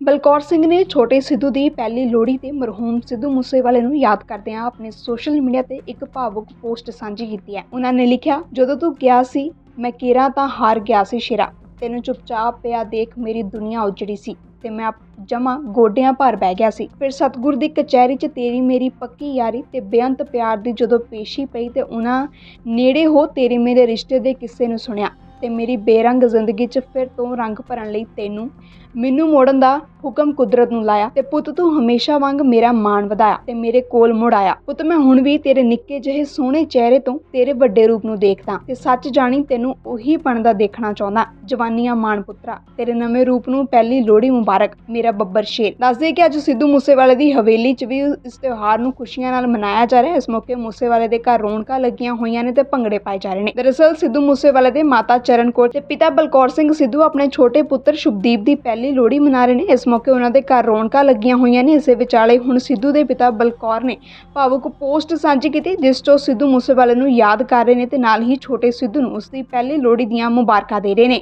ਬਲਕੌਰ ਸਿੰਘ ਨੇ ਛੋਟੇ ਸਿੱਧੂ ਦੀ ਪਹਿਲੀ ਲੋਹੜੀ ਤੇ ਮਰਹੂਮ ਸਿੱਧੂ ਮੂਸੇਵਾਲੇ ਨੂੰ ਯਾਦ ਕਰਦਿਆਂ ਆਪਣੇ ਸੋਸ਼ਲ ਮੀਡੀਆ ਤੇ ਇੱਕ ਭਾਵੁਕ ਪੋਸਟ ਸਾਂਝੀ ਕੀਤੀ ਹੈ। ਉਹਨਾਂ ਨੇ ਲਿਖਿਆ, ਜਦੋਂ ਤੂੰ ਗਿਆ ਸੀ, ਮੈਂ ਕਿਰਾ ਤਾਂ ਹਾਰ ਗਿਆ ਸੀ ਸ਼ੇਰਾ। ਤੈਨੂੰ ਚੁੱਪਚਾਪ ਪਿਆ ਦੇਖ ਮੇਰੀ ਦੁਨੀਆ ਉਜੜੀ ਸੀ ਤੇ ਮੈਂ ਜਮਾ ਗੋਡਿਆਂ ਭਰ ਬਹਿ ਗਿਆ ਸੀ। ਫਿਰ ਸਤਗੁਰ ਦੀ ਕਚਹਿਰੀ 'ਚ ਤੇਰੀ ਮੇਰੀ ਪੱਕੀ ਯਾਰੀ ਤੇ ਬੇਅੰਤ ਪਿਆਰ ਦੀ ਜਦੋਂ ਪੇਸ਼ੀ ਪਈ ਤੇ ਉਹਨਾਂ ਨੇੜੇ ਹੋ ਤੇਰੇ ਮੇਰੇ ਰਿਸ਼ਤੇ ਦੇ ਕਿੱਸੇ ਨੂੰ ਸੁਣਿਆ। ਤੇ ਮੇਰੀ ਬੇਰੰਗ ਜ਼ਿੰਦਗੀ 'ਚ ਫਿਰ ਤੋਂ ਰੰਗ ਭਰਨ ਲਈ ਤੈਨੂੰ ਮੈਨੂੰ ਮੋੜਨ ਦਾ ਹੁਕਮ ਕੁਦਰਤ ਨੂੰ ਲਾਇਆ ਤੇ ਪੁੱਤ ਤੂੰ ਹਮੇਸ਼ਾ ਵਾਂਗ ਮੇਰਾ ਮਾਣ ਵਧਾਇਆ ਤੇ ਮੇਰੇ ਕੋਲ ਮੁੜ ਆਇਆ। ਪੁੱਤ, ਮੈਂ ਹੁਣ ਵੀ ਤੇਰੇ ਨਿੱਕੇ ਜਿਹੇ ਸੋਹਣੇ ਚਿਹਰੇ ਤੋਂ ਤੇਰੇ ਵੱਡੇ ਰੂਪ ਨੂੰ ਦੇਖਦਾ ਤੇ ਸੱਚ ਜਾਣੀ ਤੈਨੂੰ ਉਹੀ ਬਣਦਾ ਦੇਖਣਾ ਚਾਹੁੰਦਾ। ਜਵਾਨੀਆਂ ਮਾਣ ਪੁੱਤਰਾ, ਤੇਰੇ ਨਵੇਂ ਰੂਪ ਨੂੰ ਪਹਿਲੀ ਲੋਹੜੀ ਮੁਬਾਰਕ, ਮੇਰਾ ਬੱਬਰ ਸ਼ੇਰ। ਦੱਸਦੇ ਕਿ ਅੱਜ ਸਿੱਧੂ ਮੂਸੇਵਾਲੇ ਦੀ ਹਵੇਲੀ 'ਚ ਵੀ ਇਸ ਤਿਉਹਾਰ ਨੂੰ ਖੁਸ਼ੀਆਂ ਨਾਲ ਮਨਾਇਆ ਜਾ ਰਿਹਾ ਹੈ। ਇਸ ਮੌਕੇ ਮੂਸੇਵਾਲੇ ਦੇ ਘਰ ਰੌਣਕਾਂ ਲੱਗੀਆਂ ਹੋਈਆਂ ਨੇ ਤੇ ਭੰਗੜੇ ਪਾਏ ਜਾ ਰਹੇ ਨੇ। ਦਰਅਸਲ ਸਿੱਧੂ ਮੂਸੇਵਾਲੇ ਦੇ ਮਾਤਾ ਚਰਨ ਕੌਰ ਤੇ ਪਿਤਾ ਬਲਕੌਰ ਸਿੰਘ ਸਿੱਧੂ ਆਪਣੇ ਛੋਟੇ ਪੁੱਤਰ ਸ਼ੁਭਦੀਪ ਦੀ ਪਹਿਲੀ ਲੋਹੜੀ ਮਨਾ ਰਹੇ ਨੇ। ਇਸ ਮੌਕੇ ਉਹਨਾਂ ਦੇ ਘਰ ਰੌਣਕਾਂ ਲੱਗੀਆਂ ਹੋਈਆਂ ਨੇ। ਇਸੇ ਵਿਚਾਲੇ ਹੁਣ ਸਿੱਧੂ ਦੇ ਪਿਤਾ ਬਲਕੌਰ ਨੇ ਭਾਵੁਕ ਪੋਸਟ ਸਾਂਝੀ ਕੀਤੀ, ਜਿਸ 'ਚੋਂ ਸਿੱਧੂ ਮੂਸੇਵਾਲੇ ਨੂੰ ਯਾਦ ਕਰ ਰਹੇ ਨੇ ਤੇ ਨਾਲ ਹੀ ਛੋਟੇ ਸਿੱਧੂ ਨੂੰ ਉਸ ਦੀ ਪਹਿਲੀ ਲੋਹੜੀ ਦੀਆਂ ਮੁਬਾਰਕਾਂ ਦੇ ਰਹੇ ਨੇ।